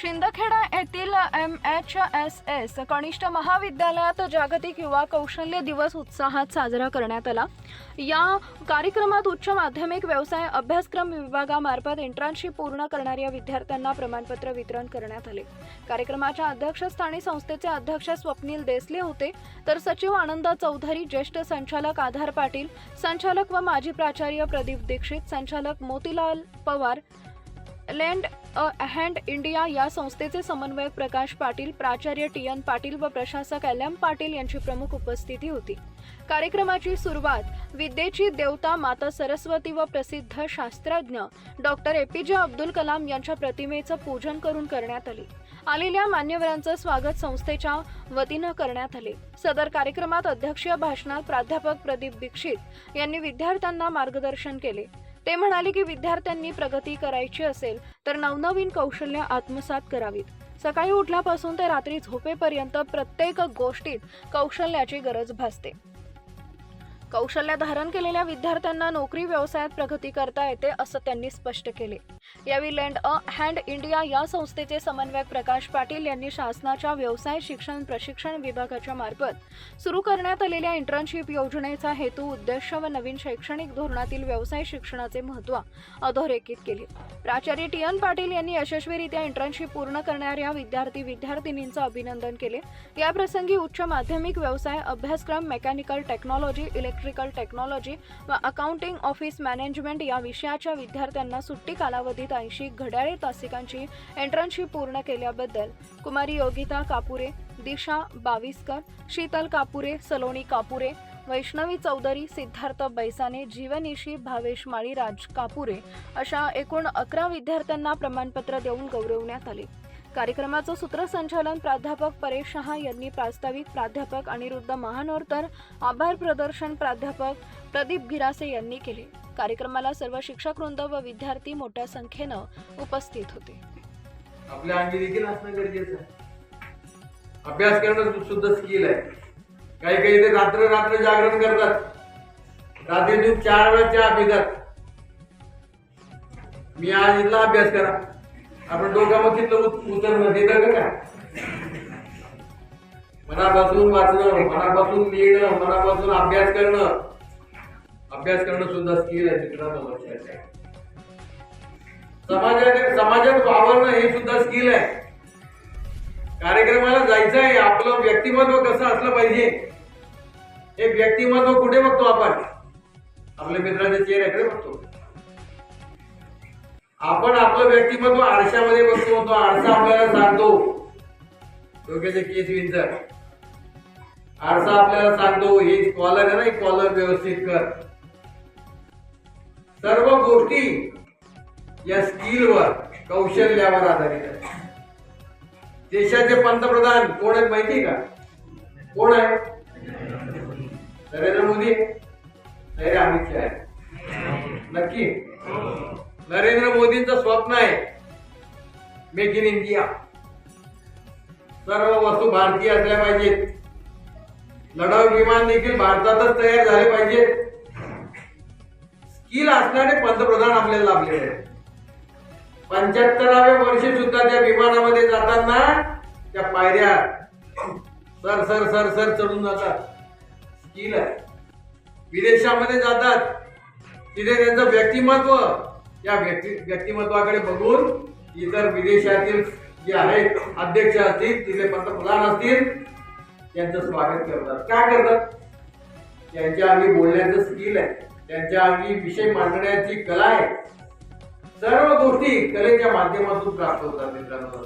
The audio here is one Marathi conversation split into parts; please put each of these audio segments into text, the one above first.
शिंदखेडा येथील एम एच एस एस कनिष्ठ महाविद्यालयात जागतिक युवा कौशल्य दिवस उत्साहात साजरा करण्यात आला. या कार्यक्रमात उच्च माध्यमिक व्यवसाय अभ्यासक्रम विभागामार्फत इंटर्नशिप पूर्ण करणाऱ्या विद्यार्थ्यांना प्रमाणपत्र वितरण करण्यात आले. कार्यक्रमाच्या अध्यक्षस्थानी संस्थेचे अध्यक्ष स्वप्नील देसले होते. तर सचिव आनंद चौधरी ज्येष्ठ संचालक आधार पाटील संचालक व माजी प्राचार्य प्रदीप दीक्षित संचालक Motilal Pawar lend a hand India या संस्थेचे समन्वयक प्रकाश पाटील प्राचार्य टी एन पाटील व प्रशासक एल एम पाटील यांची प्रमुख उपस्थिती होती. कार्यक्रमाची सुरुवात विद्येची देवता माता सरस्वती व प्रसिद्ध शास्त्रज्ञ डॉक्टर ए. पी. जे. अब्दुल कलाम यांच्या प्रतिमेचं पूजन करून करण्यात आले. आलेल्या मान्यवरांचं स्वागत संस्थेच्या वतीनं करण्यात आले. सदर कार्यक्रमात अध्यक्षीय भाषणात प्राध्यापक प्रदीप दीक्षित यांनी विद्यार्थ्यांना मार्गदर्शन केले. ते म्हणाले की विद्यार्थ्यांनी प्रगती करायची असेल तर नवनवीन कौशल्य आत्मसात करावीत. सकाळी उठल्यापासून ते रात्री झोपेपर्यंत प्रत्येक गोष्टीत कौशल्याची गरज भासते. कौशल्य धारण केलेल्या विद्यार्थ्यांना नोकरी व्यवसायात प्रगती करता येते असं त्यांनी स्पष्ट केले. यावेळी लँड अ हँड इंडिया या संस्थेचे समन्वयक प्रकाश पाटील यांनी शासनाच्या व्यवसाय शिक्षण प्रशिक्षण विभागाच्या मार्फत सुरू करण्यात आलेल्या इंटर्नशिप योजनेचा हेतू उद्देश व नवीन शैक्षणिक धोरणातील व्यवसाय शिक्षणाचे महत्त्व अधोरेखित केले. प्राचार्य टी एन पाटील यांनी यशस्वीरित्या इंटर्नशिप पूर्ण करणाऱ्या विद्यार्थी विद्यार्थिनींचं अभिनंदन केले. याप्रसंगी उच्च माध्यमिक व्यवसाय अभ्यासक्रम मेकॅनिकल टेक्नॉलॉजी इलेक्ट्रिकल टेक्नॉलॉजी व अकाउंटिंग ऑफिस मॅनेजमेंट या विषयाच्या विद्यार्थ्यांना सुट्टी कालावधीत ऐंशी घड्याळे तासिकांची एंट्रनशिप पूर्ण केल्याबद्दल कुमारी योगिता कापुरे दिशा बाविस्कर शीतल कापुरे सलोनी कापुरे वैष्णवी चौधरी सिद्धार्थ बैसाने जीवनिशी भावेश माळीराज कापुरे अशा एकूण अकरा विद्यार्थ्यांना प्रमाणपत्र देऊन गौरवण्यात आले. कार्यक्रमाचं सूत्रसंचालन प्राध्यापक परेश शहा यांनी प्रास्ताविक प्राध्यापक अनिरुद्ध महानोर तर आभार प्रदर्शन प्राध्यापक प्रदीप गिरासे यांनी केले. कार्यक्रमाला सर्व शिक्षक वृंद व विद्यार्थी मोठ्या संख्येनं उपस्थित होते. आपल्या अंगी देखील असणं गरजेचं आहे. अभ्यास करणं सु- सुद्धा स्किल आहे. काही काही ते रात्र रात्र जागरण करतात. रात्री तू चार वेळा चहा पितात मी आज इथला अभ्यास करा. आपण डोक्यामध्ये तिथलं उतरणं देतं का काय? मनापासून वाचणं मनापासून लिहिणं मनापासून अभ्यास करणं. अभ्यास करणं सुद्धा स्किल आहे मित्रांनो लक्षात समाजात समाजात वावरणं हे सुद्धा स्किल आहे. कार्यक्रमाला जायचं आहे आपलं व्यक्तिमत्व कसं असलं पाहिजे हे व्यक्तिमत्व कुठे बघतो आपण? आपल्या मित्राच्या चेहऱ्याकडे बघतो. आपण आपलं व्यक्तिमत्व आरशामध्ये बघतो तो आरसा आपल्याला सांगतो. डोक्याचे केस विंचर. आरसा आपल्याला सांगतो हे कॉलर आहे ना कॉलर व्यवस्थित कर. सर्व गोष्टी या स्किलवर कौशल्यावर आधारित आहे देशाचे पंतप्रधान कोण आहेत माहिती का? कोण आहे? नरेंद्र मोदी? नाही रे अमित शहा नक्की? नरेंद्र मोदींचं स्वप्न आहे मेक इन इंडिया सर्व वस्तू भारतीय असल्या पाहिजेत. लढाऊ विमान देखील भारतातच तयार झाले पाहिजेत. स्किल असणारे पंतप्रधान आपल्याला लाभले आहेत. पंच्याहत्तराव्या वर्षी सुद्धा त्या विमानामध्ये जाताना त्या पायऱ्या सर सर सर सर चढून जातात. स्किल आहे. विदेशामध्ये जातात. तिथे त्यांचं व्यक्तिमत्व या व्यक्ती व्यक्तिमत्वाकडे बघून इतर विदेशातील जे आहेत अध्यक्ष असतील तिथे पंतप्रधान असतील त्यांचं स्वागत करतात. काय करतात? त्यांच्या अंगी बोलण्याचं स्किल आहे. त्यांच्या अंगी विषय मांडण्याची कला आहे. सर्व गोष्टी कलेच्या माध्यमातून प्राप्त होतात मित्रांनो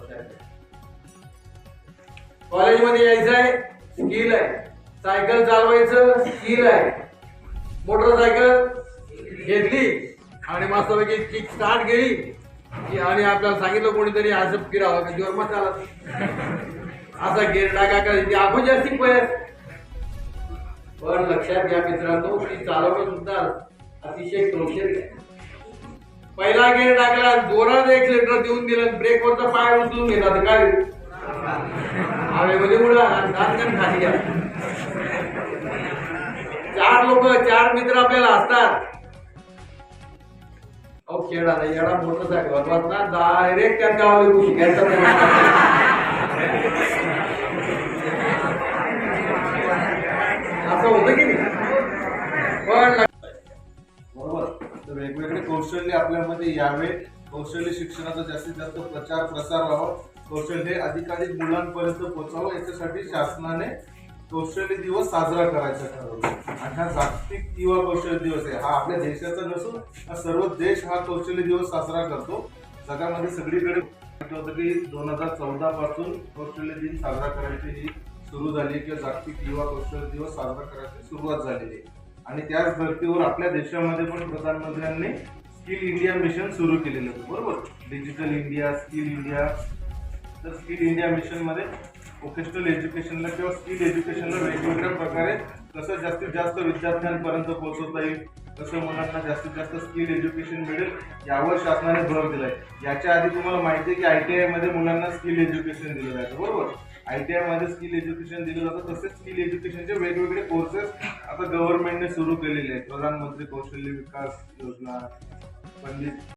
कॉलेजमध्ये यायचं आहे स्किल आहे. सायकल चालवायचं स्किल आहे. मोटरसायकल घेतली आणि मस्तपैकी किक स्टार्ट केली. की आणि आपल्याला सांगितलं कोणीतरी असं फिरावं की जोर मसाला. असा गेर टाका करायची आपण जास्ती पळत पण लक्षात घ्या मित्रांनो की चालवणं सुद्धा अतिशय कौशल्य पहिला गेअर टाकला जोरात एक लिटर देऊन दिलं ब्रेकवरचा पाय उचलून घेतला तर काय? होईल? हवेमध्ये म्हणजे उडा आणि खाली घ्या. चार लोक चार मित्र आपल्याला असतात अहो खेळा ना येडा मोटरसायकल बसणार डायरेक्ट त्या गावाला येऊ असं होतं की नाही? पण बरोबर. तर वेगवेगळे कौशल्य आपल्यामध्ये यावे. कौशल्य शिक्षणाचा जास्तीत जास्त प्रचार प्रसार व्हावा. कौशल्य अधिकाधिक मुलांपर्यंत पोहोचावं याच्यासाठी शासनाने कौशल्य दिवस साजरा करायचा ठरवलं. आणि हा जागतिक युवा कौशल्य दिवस आहे. हा आपल्या देशाचा नसून हा सर्व देश हा कौशल्य दिवस साजरा करतो. जगामध्ये सगळीकडे होतं की दोन हजार चौदा पासून कौशल्य दिन साजरा करायची ही सुरू झाली किंवा जागतिक युवा कौशल्य दिवस साजरा करायची सुरुवात झालेली आहे. आणि त्याच धर्तीवर आपल्या देशामध्ये पण प्रधानमंत्र्यांनी स्किल इंडिया मिशन सुरू केलेलं होतं बरोबर? Digital India skill India. तर स्किल इंडिया मिशनमध्ये वोकेशनल एज्युकेशनला किंवा स्किल एज्युकेशनला वेगवेगळ्या प्रकारे कसं जास्तीत जास्त विद्यार्थ्यांपर्यंत पोहोचवता येईल कसं मुलांना जास्तीत जास्त स्किल एज्युकेशन मिळेल यावर शासनाने भर दिलाय. याच्या आधी तुम्हाला माहिती आहे की आय टी आयमध्ये मुलांना स्किल एज्युकेशन दिलं जातं बरोबर? आय टी आयमध्ये स्किल एज्युकेशन दिलं जातं तसेच स्किल एज्युकेशनचे वेगवेगळे कोर्सेस आता गव्हर्नमेंटने सुरू केलेले आहेत. प्रधानमंत्री कौशल्य विकास योजना पंडित